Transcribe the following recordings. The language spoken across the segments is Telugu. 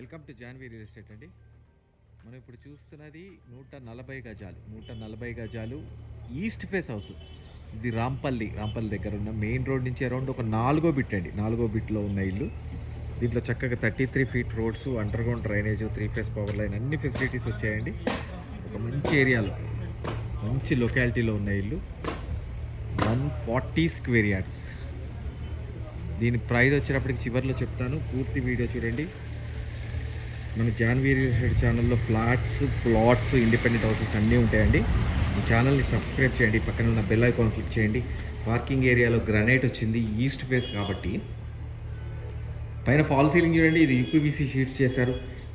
Welcome to Janvi real estate అండి. మనం ఇప్పుడు చూస్తున్నది నూట నలభై గజాలు నూట నలభై గజాలు ఈస్ట్ ఫేస్ హౌస్. ఇది రాంపల్లి రాంపల్లి దగ్గర ఉన్న మెయిన్ రోడ్ నుంచి అరౌండ్ ఒక నాలుగో బిట్ అండి. నాలుగో బిట్లో ఉన్న ఇల్లు. దీంట్లో చక్కగా thirty three feet roads underground drainage three phase power line అన్ని ఫెసిలిటీస్ వచ్చాయండి. ఒక మంచి ఏరియాలో మంచి లొకాలిటీలో ఉన్న ఇల్లు. One forty square yards. దీని ప్రైస్ వచ్చేటప్పటికి చివరిలో చెప్తాను. పూర్తి వీడియో చూడండి. మన జాన్వీ రియల్ ఎస్టేట్ ఛానల్లో ఫ్లాట్స్ ప్లాట్స్ ఇండిపెండెంట్ హౌసెస్ అన్నీ ఉంటాయండి. ఈ ఛానల్ని సబ్స్క్రైబ్ చేయండి. పక్కన ఉన్న బెల్ ఐకాన్ క్లిక్ చేయండి. పార్కింగ్ ఏరియాలో గ్రనైట్ వచ్చింది. ఈస్ట్ ఫేస్ కాబట్టి. పైన ఫాల్ సీలింగ్ చూడండి. ఇది యూపీవీసీ షీట్స్ చేశారు.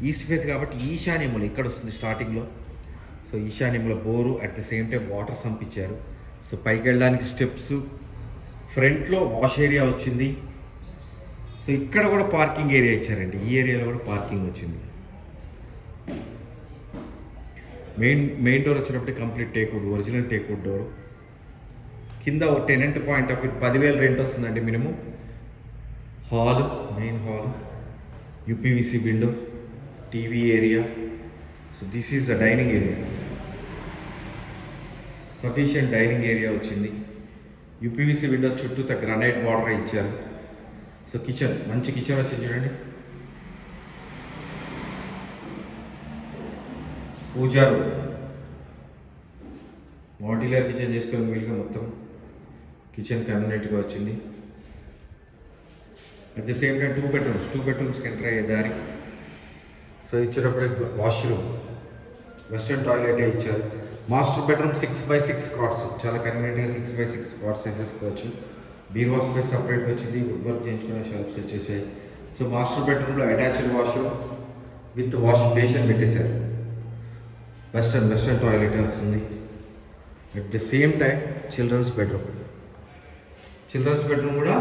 ఈస్ట్ ఫేస్ కాబట్టి ఈశాన్యములు ఇక్కడ వస్తుంది? స్టార్టింగ్లో so ఈశాన్యముల bore at the same time water సంపించారు so పైకి వెళ్ళడానికి స్టెప్స్ ఫ్రంట్లో వాష్ ఏరియా వచ్చింది. సో ఇక్కడ కూడా పార్కింగ్ ఏరియా ఇచ్చారండి. ఈ ఏరియాలో కూడా పార్కింగ్ వచ్చింది. మెయిన్ మెయిన్ డోర్ వచ్చినప్పుడు complete teakwood original teakwood door. కింద ఒక టెనెంట్ పాయింట్ ఆఫ్ వ్యూ పదివేలు రెంట్ వస్తుందండి minimum. Hall main hall UPVC window TV area. So this is the dining area. Sufficient dining area వచ్చింది. యూపీవీసీ విండోస్ చుట్టూ గ్రనైట్ బార్డర్ ఇచ్చారు. సో కిచెన్ మంచి కిచెన్ వచ్చింది చూడండి. పూజారు మాడ్యులర్ కిచెన్ చేసుకొని వీలుగా మొత్తం కిచెన్ కన్వీనెంట్గా వచ్చింది. At the same time two bedrooms two బెడ్రూమ్స్కి enter అయ్యే దారి. సో ఇచ్చేటప్పుడు వాష్రూమ్ వెస్ట్రన్ టాయిలెట్ ఇచ్చారు. Master bedroom six by six cots చాలా కన్వీనియంట్గా సిక్స్ బై సిక్స్ కాట్స్ వేసేసుకోవచ్చు బీరువా స్పేస్ సపరేట్ వచ్చింది వుడ్ వర్క్ చేయించుకునే షెల్ఫ్స్ వచ్చేసాయి సో మాస్టర్ బెడ్రూమ్లో attached washroom with wash basin పెట్టేశారు. వెస్టర్న్ వెస్టర్న్ టాయిలెట్ వస్తుంది at the same time childrens bedroom childrens bedroom కూడా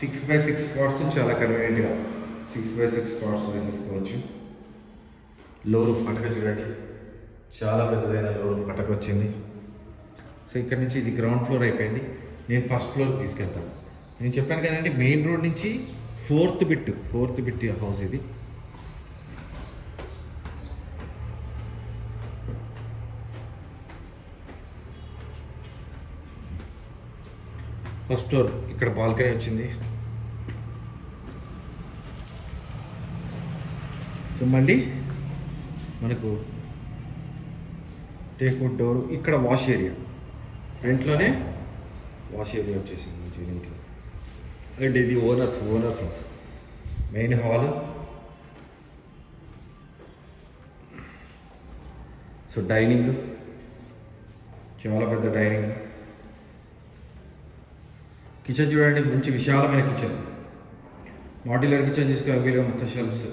సిక్స్ బై సిక్స్ కార్డ్స్ చాలా కన్వీనియంట్గా సిక్స్ బై సిక్స్ కాట్స్ వేసేసుకోవచ్చు. లోరు పటక చూడండి. చాలా పెద్దదైన లోరు పటక వచ్చింది. సో ఇక్కడ నుంచి ఇది గ్రౌండ్ ఫ్లోర్ అయిపోయింది. నేను ఫస్ట్ ఫ్లోర్ తీసుకెళ్తాను. నేను చెప్పాను కదండి మెయిన్ రోడ్ నుంచి fourth bit fourth bit house ఇది. ఫస్ట్ ఫ్లోర్ ఇక్కడ బాల్కనీ వచ్చింది. సో మళ్ళీ మనకు టేక్వుడ్ డోర్ ఇక్కడ వాష్ ఏరియా ఫ్రంట్లోనే వాష్ ఏరియా వచ్చేసింది మంచి దీంట్లో అండ్ ఇది owners owners house main hall. So dining. చాలా పెద్ద డైనింగ్. కిచెన్ చూడండి మంచి విశాలమైన కిచెన్. మాడ్యులర్ కిచెన్ తీసుకుని వీలుగా మొత్తం షెల్ఫ్స్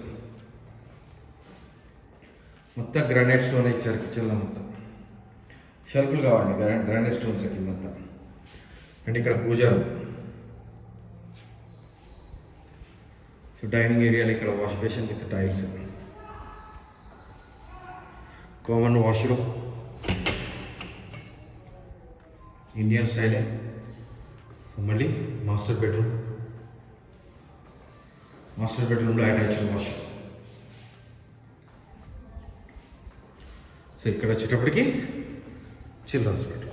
మొత్తం గ్రానైట్ స్టోన్ ఇచ్చారు కిచెన్లో మొత్తం. షెల్ఫ్లు కావండి గ్రా గ్రానైట్ స్టోన్స్ కింద మొత్తం. అండ్ ఇక్కడ పూజ సో డైనింగ్ ఏరియాలో ఇక్కడ wash basin with tiles common washroom Indian స్టైలే సో మళ్ళీ మాస్టర్ బెడ్రూమ్ మాస్టర్ బెడ్రూమ్లో అటాచ్డ్ వాష్రూమ్ సో ఇక్కడ వచ్చేటప్పటికి childrens bedroom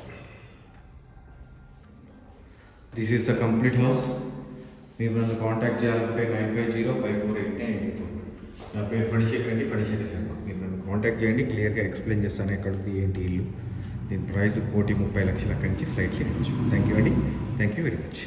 this is the complete house మీరు నన్ను కాంటాక్ట్ చేయాలంటే nine five zero five four eight nine eight four నా పేరు ఫణిశేఖర్ అండి ఫణిశేఖర్ శర్మ. మీరు నన్ను కాంటాక్ట్ చేయండి క్లియర్గా ఎక్స్ప్లెయిన్ చేస్తాను ఎక్కడిది ఏంటి ఇల్లు. దీని ప్రైస్ కోటి ముప్పై లక్షల కంచి స్లైట్లీ థ్యాంక్ యూ అండి. Thank you very much